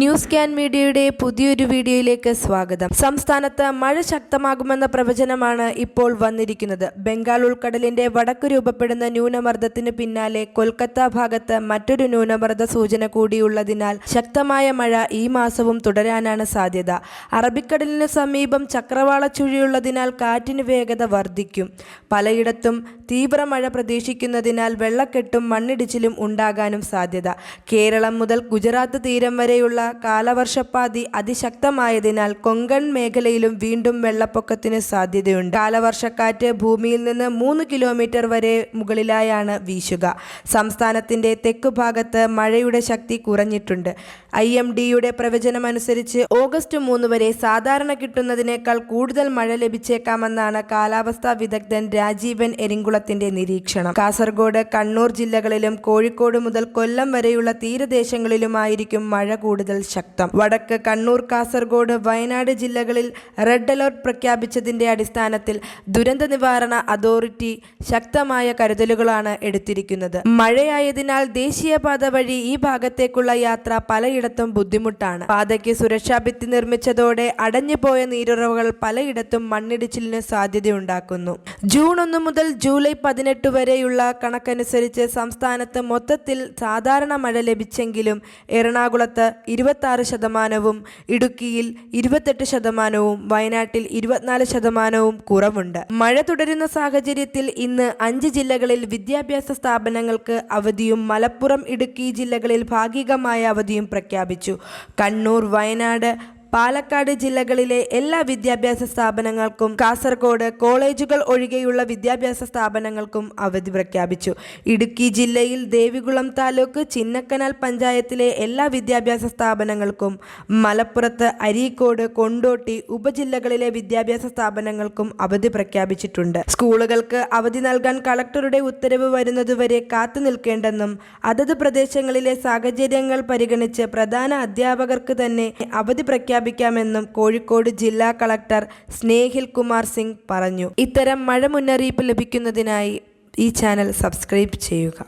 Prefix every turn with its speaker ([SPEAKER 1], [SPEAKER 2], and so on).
[SPEAKER 1] News can മീഡിയയുടെ പുതിയൊരു വീഡിയോയിലേക്ക് സ്വാഗതം. സംസ്ഥാനത്ത് മഴ ശക്തമാകുമെന്ന പ്രവചനമാണ് ഇപ്പോൾ വന്നിരിക്കുന്നത്. ബംഗാൾ ഉൾക്കടലിന്റെ വടക്ക് രൂപപ്പെടുന്ന ന്യൂനമർദ്ദത്തിന് പിന്നാലെ കൊൽക്കത്ത ഭാഗത്ത് മറ്റൊരു ന്യൂനമർദ്ദ സൂചന കൂടിയുള്ളതിനാൽ ശക്തമായ മഴ ഈ മാസവും തുടരാനാണ് സാധ്യത. അറബിക്കടലിന് സമീപം ചക്രവാള ചുഴിയുള്ളതിനാൽ കാറ്റിന് വേഗത വർദ്ധിക്കും. പലയിടത്തും തീവ്ര മഴ പ്രതീക്ഷിക്കുന്നതിനാൽ വെള്ളക്കെട്ടും മണ്ണിടിച്ചിലും ഉണ്ടാകാനും സാധ്യത. കേരളം മുതൽ ഗുജറാത്ത് തീരം വരെയുള്ള കാലവർഷപ്പാതി അതിശക്തമായതിനാൽ കൊങ്കൺ മേഖലയിലും വീണ്ടും വെള്ളപ്പൊക്കത്തിന് സാധ്യതയുണ്ട്. കാലവർഷക്കാറ്റ് ഭൂമിയിൽ നിന്ന് മൂന്ന് കിലോമീറ്റർ വരെ മുകളിലായാണ് വീശുക. സംസ്ഥാനത്തിന്റെ തെക്ക് ഭാഗത്ത് മഴയുടെ ശക്തി കുറഞ്ഞിട്ടുണ്ട്. ഐ എം ഡിയുടെ പ്രവചനമനുസരിച്ച് ഓഗസ്റ്റ് മൂന്ന് വരെ സാധാരണ കിട്ടുന്നതിനേക്കാൾ കൂടുതൽ മഴ ലഭിച്ചേക്കാമെന്നാണ് കാലാവസ്ഥാ വിദഗ്ധൻ രാജീവൻ എരിങ്കുളത്തിന്റെ നിരീക്ഷണം. കാസർഗോഡ് കണ്ണൂർ ജില്ലകളിലും കോഴിക്കോട് മുതൽ കൊല്ലം വരെയുള്ള തീരദേശങ്ങളിലുമായിരിക്കും മഴ കൂടുതൽ. ശക്തം. വടക്ക് കണ്ണൂർ കാസർഗോഡ് വയനാട് ജില്ലകളിൽ റെഡ് അലർട്ട് പ്രഖ്യാപിച്ചതിന്റെ അടിസ്ഥാനത്തിൽ ദുരന്ത നിവാരണ അതോറിറ്റി ശക്തമായ കരുതലുകളാണ് എടുത്തിരിക്കുന്നത്. മഴയായതിനാൽ ദേശീയപാത വഴി ഈ ഭാഗത്തേക്കുള്ള യാത്ര പലയിടത്തും ബുദ്ധിമുട്ടാണ്. പാതയ്ക്ക് സുരക്ഷാ ഭിത്തി നിർമ്മിച്ചതോടെ അടഞ്ഞുപോയ നീരുറവുകൾ പലയിടത്തും മണ്ണിടിച്ചിലിന് സാധ്യതയുണ്ടാക്കുന്നു. ജൂൺ ഒന്ന് മുതൽ ജൂലൈ പതിനെട്ട് വരെയുള്ള കണക്കനുസരിച്ച് സംസ്ഥാനത്ത് മൊത്തത്തിൽ സാധാരണ മഴ ലഭിച്ചെങ്കിലും എറണാകുളത്ത് ഇരുപത്തി ആറ് ശതമാനവും ഇടുക്കിയിൽ ഇരുപത്തെട്ട് ശതമാനവും വയനാട്ടിൽ ഇരുപത്തിനാല് ശതമാനവും കുറവുണ്ട്. മഴ തുടരുന്ന സാഹചര്യത്തിൽ ഇന്ന് അഞ്ച് ജില്ലകളിൽ വിദ്യാഭ്യാസ സ്ഥാപനങ്ങൾക്ക് അവധിയും മലപ്പുറം ഇടുക്കി ജില്ലകളിൽ ഭാഗികമായ അവധിയും പ്രഖ്യാപിച്ചു. കണ്ണൂർ വയനാട് പാലക്കാട് ജില്ലകളിലെ എല്ലാ വിദ്യാഭ്യാസ സ്ഥാപനങ്ങൾക്കും കാസർഗോഡ് കോളേജുകൾ ഒഴികെയുള്ള വിദ്യാഭ്യാസ സ്ഥാപനങ്ങൾക്കും അവധി പ്രഖ്യാപിച്ചു. ഇടുക്കി ജില്ലയിൽ ദേവികുളം താലൂക്ക് ചിന്നക്കനാൽ പഞ്ചായത്തിലെ എല്ലാ വിദ്യാഭ്യാസ സ്ഥാപനങ്ങൾക്കും മലപ്പുറത്ത് അരീക്കോട് കൊണ്ടോട്ടി ഉപജില്ലകളിലെ വിദ്യാഭ്യാസ സ്ഥാപനങ്ങൾക്കും അവധി പ്രഖ്യാപിച്ചിട്ടുണ്ട്. സ്കൂളുകൾക്ക് അവധി നൽകാൻ കളക്ടറുടെ ഉത്തരവ് വരുന്നതുവരെ കാത്തു നിൽക്കേണ്ടെന്നും അതത് പ്രദേശങ്ങളിലെ സാഹചര്യങ്ങൾ പരിഗണിച്ച് പ്രധാന അധ്യാപകർക്ക് തന്നെ അവധി പ്രഖ്യാപിക്കാമെന്നും കോഴിക്കോട് ജില്ലാ കളക്ടർ സ്നേഹിൽ കുമാർ സിംഗ് പറഞ്ഞു. ഇത്തരം മഴ മുന്നറിയിപ്പ് ലഭിക്കുന്നതിനായി ഈ ചാനൽ സബ്സ്ക്രൈബ് ചെയ്യുക.